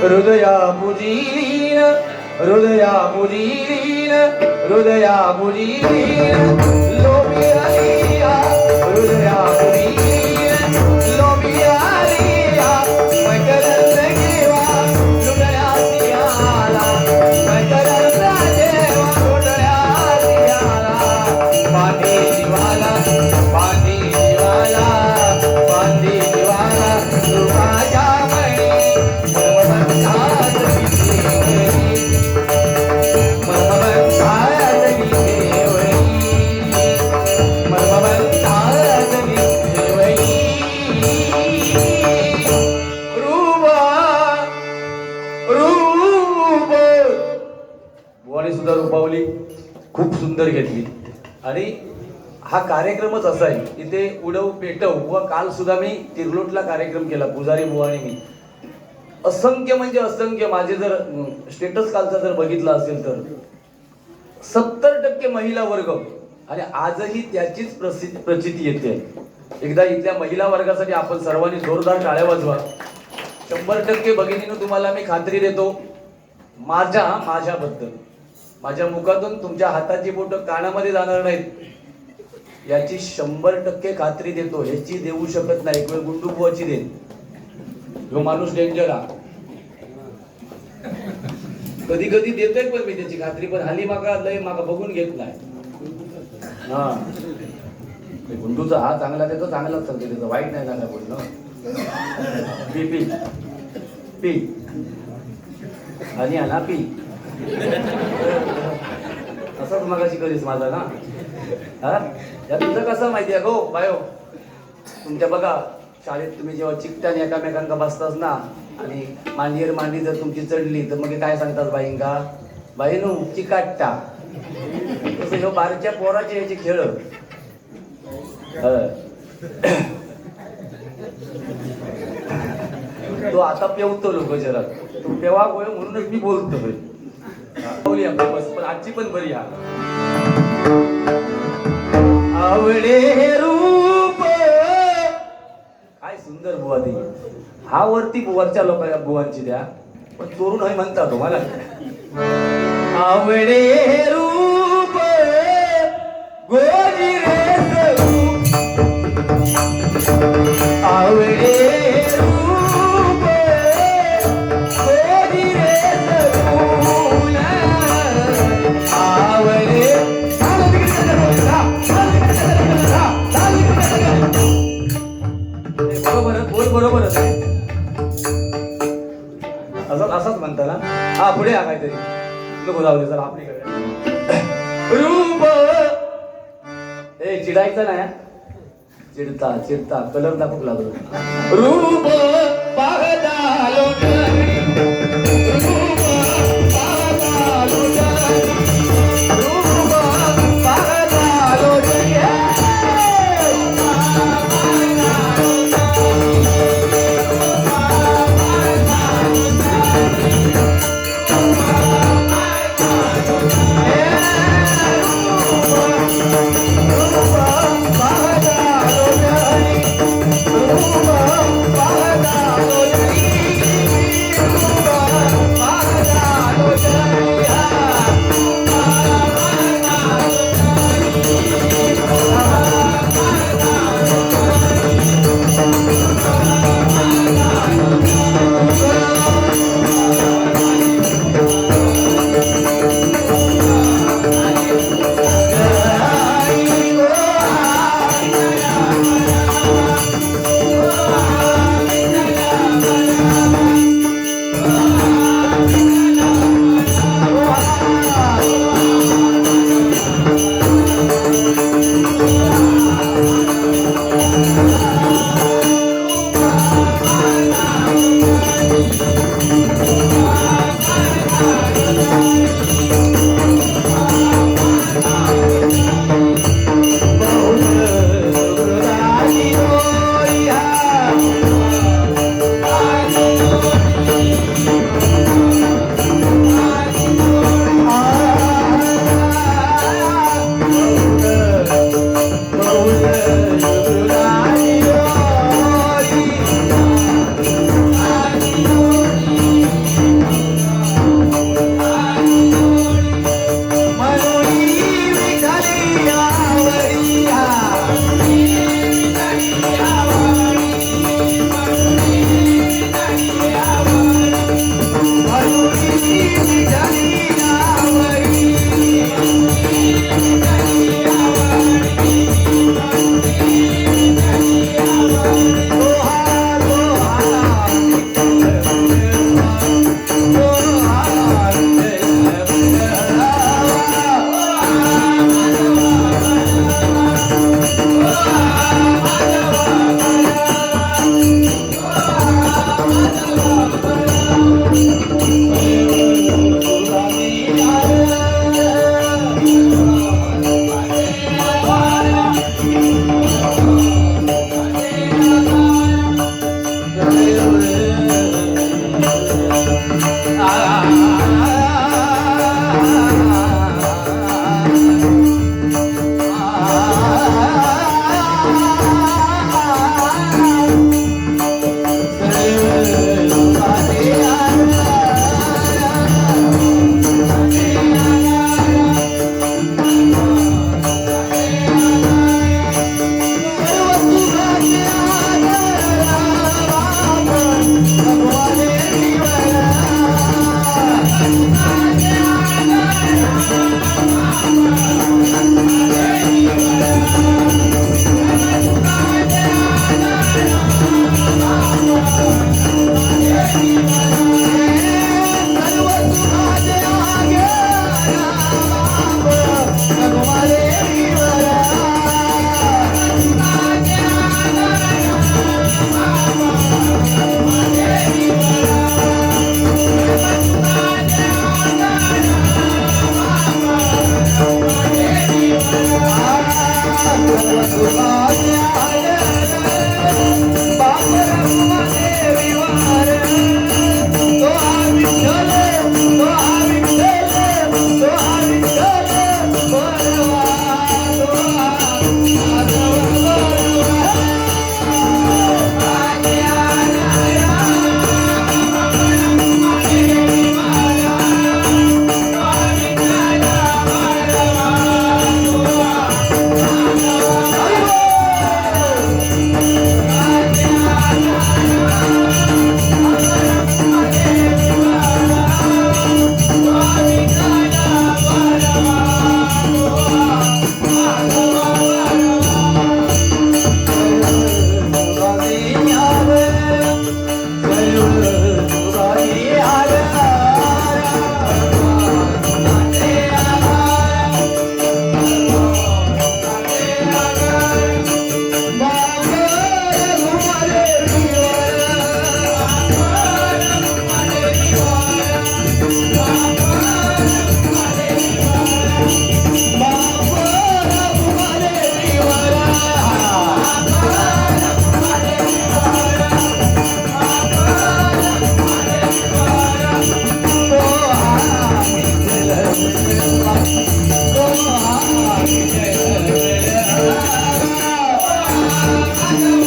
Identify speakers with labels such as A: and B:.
A: हृदया मुजीन हृदया मुजीन हृदया मुजीन लोभी हृदया बुवाने सुद्धा रूपावली खूप सुंदर घेतली. आणि हा कार्यक्रमच असा आहे इथे उडव पेटव व काल सुद्धा मी तिरलोटला कार्यक्रम केला पुजारी बुवाने मी. असंख्य म्हणजे असंख्य माझे जर स्टेटस कालचा जर बघितला असेल तर. सत्तर टक्के महिला वर्ग. आणि आजही त्याचीच प्रसिद्ध प्रचिती येते. एकदा इथल्या महिला वर्गासाठी आपण सर्वांनी जोरदार टाळ्या वाजवा. शंभर टक्के भगिनीनं तुम्हाला मी खात्री देतो माझ्या माझ्याबद्दल. माझ्या मुखातून तुमच्या हाताची बोट कानामध्ये जाणार नाहीत. याची शंभर टक्के खात्री देतो ह्याची देऊ शकत नाही एक वेळ गुंडू देईन जो माणूस डेंजर हा. कधी कधी देतोय पण मी त्याची खात्री पण हल्ली माका लय माका बघून घेत नाही. हा. ते गुंडूचा हा चांगला देतो चांगलाच सांगते त्याचं वाईट नाही झाला बोलणं. P P. पी. आणि अनापी पी. असाच मगाशी कधीच माझा ना? हा? या तुझं कसं माहिती आहे गो? बायो. तुमच्या बघा शाळेत तुम्ही जेव्हा चिकट्याने एकामेकांका बसतास ना आणि मांडीवर मांडी जर तुमची चढली तर मग काय सांगतात बाईंका? बाईनू चिकाट्टा. तसं ह्यो बारच्या पोराचे याचे खेळ हं. तो आता पेवतो लोक जरा. तो पेवा म्हणूनच मी बोलतोय. बस पण आजची पण बरी हा आवडे रूप. काय सुंदर बुवा ती. हा वरती वरच्या लोकांच्या बुवांची द्या. पण चोरून हय म्हणता तुम्हाला हो आवडे रूप. नको जाऊ दे सर आपलीकडे रूप! ए चिडायचं ना चिडता चिडता कलर दाखवू लागलो. रूप!
B: Música